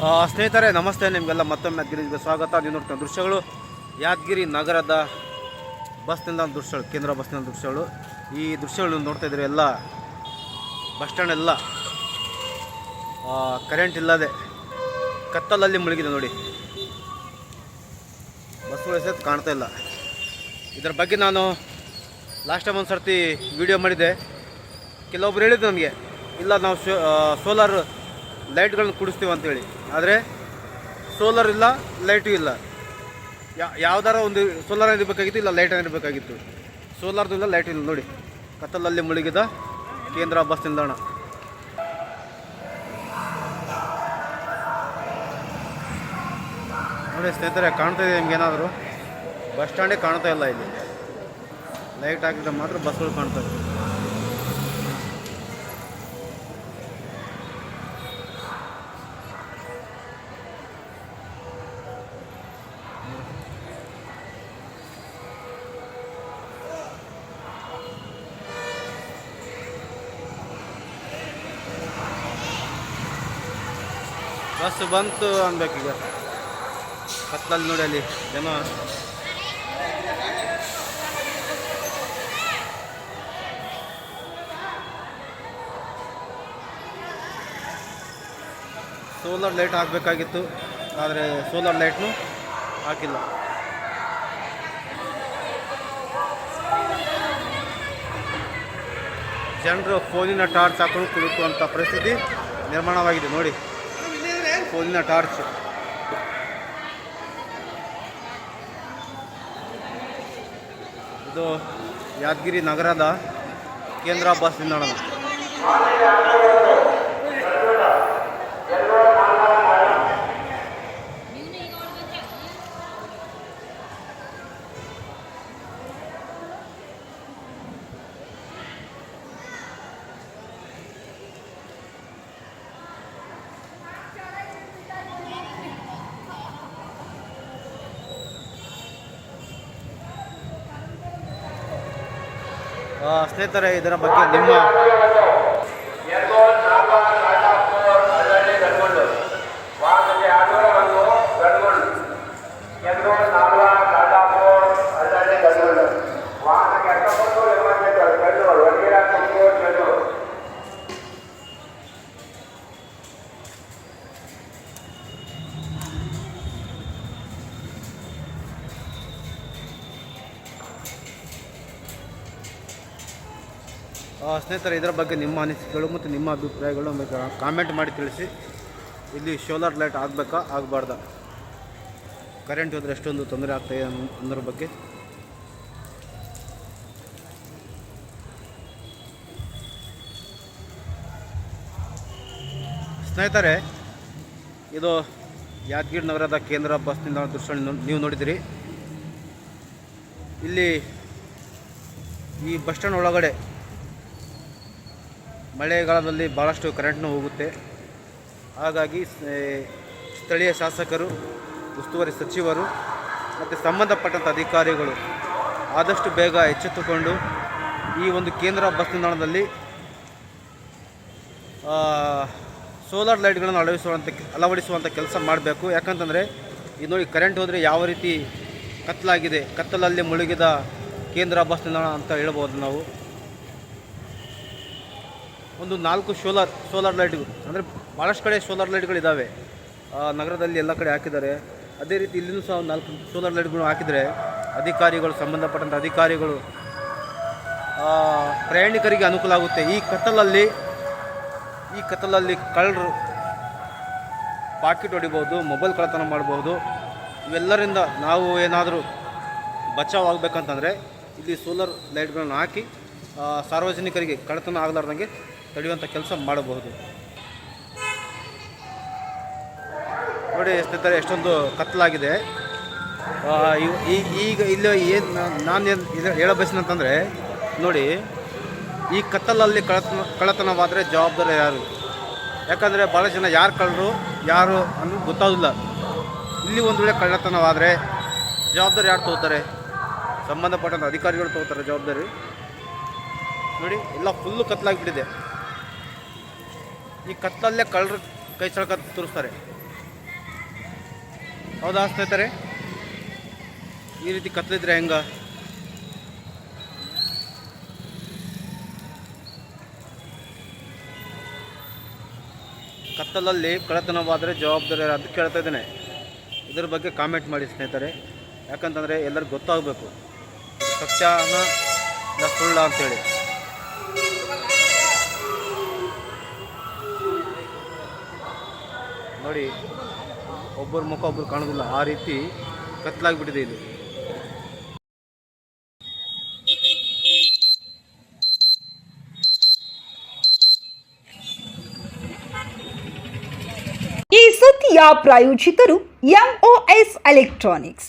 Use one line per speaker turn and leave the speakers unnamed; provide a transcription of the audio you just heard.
ಸ್ನೇಹಿತರೆ, ನಮಸ್ತೆ. ನಿಮಗೆಲ್ಲ ಮತ್ತೊಮ್ಮೆ ಯಾದಗಿರಿಗೆ ಸ್ವಾಗತ. ನೀವು ನೋಡ್ತಾ ದೃಶ್ಯಗಳು, ಯಾದಗಿರಿ ನಗರದ ಬಸ್ ನಿಲ್ದಾಣ ದೃಶ್ಯಗಳು, ಕೇಂದ್ರ ಬಸ್ ನಿಲ್ದಾಣ ದೃಶ್ಯಗಳು. ಈ ದೃಶ್ಯಗಳು ನೀವು ನೋಡ್ತಾ ಇದ್ದೀರಿ, ಎಲ್ಲ ಬಸ್ ಸ್ಟ್ಯಾಂಡ್ ಎಲ್ಲ ಕರೆಂಟ್ ಇಲ್ಲದೆ ಕತ್ತಲಲ್ಲಿ ಮುಳುಗಿದೆ ನೋಡಿ. ಬಸ್ಗಳು ಸಹ ಕಾಣ್ತಾ ಇಲ್ಲ. ಇದರ ಬಗ್ಗೆ ನಾನು ಲಾಸ್ಟ್ ಟೈಮ್ ಒಂದು ಸರ್ತಿ ವಿಡಿಯೋ ಮಾಡಿದೆ ಕೆಲವೊಬ್ರು ಹೇಳಿದ್ದು ನನಗೆ ಇಲ್ಲ ನಾವು ಸೋಲಾರ್ ಲೈಟ್ಗಳನ್ನ ಕುಡಿಸ್ತೀವಿ ಅಂತೇಳಿ. ಆದರೆ ಸೋಲಾರ್ ಇಲ್ಲ ಲೈಟು ಇಲ್ಲ. ಯಾವ್ದಾರ ಒಂದು ಸೋಲಾರ್ ಇರಬೇಕಾಗಿತ್ತು ಇಲ್ಲ ಲೈಟ್ ಇರಬೇಕಾಗಿತ್ತು ಸೋಲಾರ್ದು ಇಲ್ಲ ಲೈಟ್ ಇಲ್ಲ. ನೋಡಿ, ಕತ್ತಲಲ್ಲಿ ಮುಳುಗಿದ ಕೇಂದ್ರ ಬಸ್ ನಿಲ್ದಾಣ. ನೋಡಿ ಸ್ನೇಹಿತರೆ, ಕಾಣ್ತಾ ಇದೆ ನಿಮ್ಗೆ ಬಸ್ ಸ್ಟ್ಯಾಂಡೇ ಕಾಣ್ತಾ ಇಲ್ಲ ಇಲ್ಲಿ. ಲೈಟ್ ಹಾಕಿದ್ರೆ ಮಾತ್ರ ಬಸ್ಗಳು ಕಾಣ್ತವೆ ಬಸ್ ಬಂತು ಅನ್ಬೇಕೀಗ ಕತ್ತಲಲ್ಲಿ ನೋಡಿ ಅಲ್ಲಿ, ಜನ. ಸೋಲಾರ್ ಲೈಟ್ ಹಾಕಬೇಕಾಗಿತ್ತು, ಆದರೆ ಸೋಲಾರ್ ಲೈಟ್ನು ಹಾಕಿಲ್ಲ. ಜನರು ಫೋನಿನ ಟಾರ್ಚ್ ಹಾಕೊಂಡು ಕುಳಿತುವಂಥ ಪರಿಸ್ಥಿತಿ ನಿರ್ಮಾಣವಾಗಿದೆ, ನೋಡಿ. ಫೋನಿನ ಟಾರ್ಚ್. ಇದು ಯಾದಗಿರಿ ನಗರದ ಕೇಂದ್ರ ಬಸ್ ನಿಲ್ದಾಣ. ಸ್ನೇಹಿತರೆ ಇದರ ಬಗ್ಗೆ ನಿಮ್ಮ ಸ್ನೇಹಿತರೆ, ಇದರ ಬಗ್ಗೆ ನಿಮ್ಮ ಅನಿಸಿಕೆಗಳು ಮತ್ತು ನಿಮ್ಮ ಅಭಿಪ್ರಾಯಗಳು ಕಾಮೆಂಟ್ ಮಾಡಿ ತಿಳಿಸಿ. ಇಲ್ಲಿ ಸೋಲಾರ್ ಲೈಟ್ ಆಗಬೇಕಾ, ಆಗಬಾರ್ದ? ಕರೆಂಟ್ ಹೋದರೆ ಎಷ್ಟೊಂದು ತೊಂದರೆ ಆಗ್ತಾಯಿದೆ ಅನ್ನೋ- ಅನ್ನೋದ್ರ ಬಗ್ಗೆ. ಸ್ನೇಹಿತರೆ, ಇದು ಯಾದಗಿರಿ ನಗರದ ಕೇಂದ್ರ ಬಸ್ ನಿಲ್ದಾಣ ದೃಶ್ಯ ನೀವು ನೋಡಿದಿರಿ ಇಲ್ಲಿ ಈ ಬಸ್ ಸ್ಟ್ಯಾಂಡ್ ಒಳಗಡೆ ಮಳೆಗಾಲದಲ್ಲಿ ಭಾಳಷ್ಟು ಕರೆಂಟ್ನೂ ಹೋಗುತ್ತೆ. ಹಾಗಾಗಿ ಸ್ಥಳೀಯ ಶಾಸಕರು, ಉಸ್ತುವಾರಿ ಸಚಿವರು ಮತ್ತು ಸಂಬಂಧಪಟ್ಟಂಥ ಅಧಿಕಾರಿಗಳು ಆದಷ್ಟು ಬೇಗ ಎಚ್ಚೆತ್ತುಕೊಂಡು ಈ ಒಂದು ಕೇಂದ್ರ ಬಸ್ ನಿಲ್ದಾಣದಲ್ಲಿ ಸೋಲಾರ್ ಲೈಟ್ಗಳನ್ನು ಅಳವಡಿಸುವಂಥ ಅಳವಡಿಸುವಂಥ ಕೆಲಸ ಮಾಡಬೇಕು. ಯಾಕಂತಂದರೆ ಇದು ನೋಡಿ ಕರೆಂಟ್ ಹೋದರೆ ಯಾವ ರೀತಿ ಕತ್ತಲಾಗಿದೆ, ಕತ್ತಲಲ್ಲಿ ಮುಳುಗಿದ ಕೇಂದ್ರ ಬಸ್ ನಿಲ್ದಾಣ ಅಂತ ಹೇಳ್ಬೋದು ನಾವು. ಒಂದು ನಾಲ್ಕು ಸೋಲಾರ್ ಸೋಲಾರ್ ಲೈಟ್ಗಳು, ಅಂದರೆ ಭಾಳಷ್ಟು ಕಡೆ ಸೋಲಾರ್ ಲೈಟ್ಗಳಿದ್ದಾವೆ ನಗರದಲ್ಲಿ ಎಲ್ಲ ಕಡೆ ಹಾಕಿದ್ದಾರೆ. ಅದೇ ರೀತಿ ಇಲ್ಲಿನೂ ಸಹ ನಾಲ್ಕು ಸೋಲಾರ್ ಲೈಟ್ಗಳು ಹಾಕಿದರೆ ಅಧಿಕಾರಿಗಳು ಸಂಬಂಧಪಟ್ಟಂಥ ಅಧಿಕಾರಿಗಳು ಪ್ರಯಾಣಿಕರಿಗೆ ಅನುಕೂಲ ಆಗುತ್ತೆ. ಈ ಕತ್ತಲಲ್ಲಿ ಈ ಕತ್ತಲಲ್ಲಿ ಕಳ್ಳರು ಪಾಕೆಟ್ ಹೊಡಿಬೋದು, ಮೊಬೈಲ್ ಕಳ್ಳತನ ಮಾಡ್ಬೋದು. ಇವೆಲ್ಲರಿಂದ ನಾವು ಏನಾದರೂ ಬಚಾವ್ ಆಗಬೇಕಂತಂದರೆ ಇಲ್ಲಿ ಸೋಲಾರ್ ಲೈಟ್ಗಳನ್ನು ಹಾಕಿ ಸಾರ್ವಜನಿಕರಿಗೆ ಕಳ್ಳತನ ಆಗಲಾರ್ದಂಗೆ ತಡೆಯುವಂಥ ಕೆಲಸ ಮಾಡಬಹುದು. ನೋಡಿ ಸ್ನೇಹಿತರೆ, ಎಷ್ಟೊಂದು ಕತ್ತಲಾಗಿದೆ. ಈಗ ಇಲ್ಲಿ ಏನು ನಾನು ಏನು ಹೇಳೋ ಬಯಸಿನಂತಂದರೆ ನೋಡಿ, ಈ ಕತ್ತಲಲ್ಲಿ ಕಳತನ ಕಳ್ಳತನವಾದರೆ ಜವಾಬ್ದಾರಿ ಯಾರು? ಯಾಕಂದರೆ ಭಾಳ ಜನ ಯಾರು ಕಳ್ಳರು, ಯಾರು ಅನ್ನೋದು ಗೊತ್ತಾಗೋದಿಲ್ಲ. ಇಲ್ಲಿ ಒಂದು ವೇಳೆ ಕಳ್ಳತನವಾದರೆ ಜವಾಬ್ದಾರಿ ಯಾರು ತಗೋತಾರೆ? ಸಂಬಂಧಪಟ್ಟಂಥ ಅಧಿಕಾರಿಗಳು ತಗೋತಾರೆ ಜವಾಬ್ದಾರಿ. ನೋಡಿ, ಎಲ್ಲ ಫುಲ್ಲು ಕತ್ಲಾಗಿಬಿಟ್ಟಿದೆ. ಈ ಕತ್ತಲಲ್ಲೇ ಕಳ್ಳರು ಕೈ ಸಳಕ ತೋರಿಸ್ತಾರೆ. ಹೌದಾ ಸ್ನೇಹಿತರೆ? ಈ ರೀತಿ ಕತ್ತಲಿದ್ರೆ ಹೆಂಗ? ಕತ್ತಲಲ್ಲಿ ಕಳ್ಳತನವಾದರೆ ಜವಾಬ್ದಾರಿ ಅದು ಕೇಳ್ತಾ ಇದ್ದೇನೆ. ಇದ್ರ ಬಗ್ಗೆ ಕಾಮೆಂಟ್ ಮಾಡಿ ಸ್ನೇಹಿತರೆ. ಯಾಕಂತಂದರೆ ಎಲ್ಲರಿಗೂ ಗೊತ್ತಾಗಬೇಕು. ಸತ್ಯನ ಸುಳ್ಳ ಅಂತೇಳಿ. ನೋಡಿ ಒಬ್ಬರ ಮುಖ ಒಬ್ಬರು ಕಾಣೋದಿಲ್ಲ. ಆ ರೀತಿ ಕತ್ಲಾಗ್ಬಿಟ್ಟಿದೆ ಇದು.
ಈ ಸುದ್ದಿಯ ಪ್ರಾಯೋಜಿತರು MOS electronics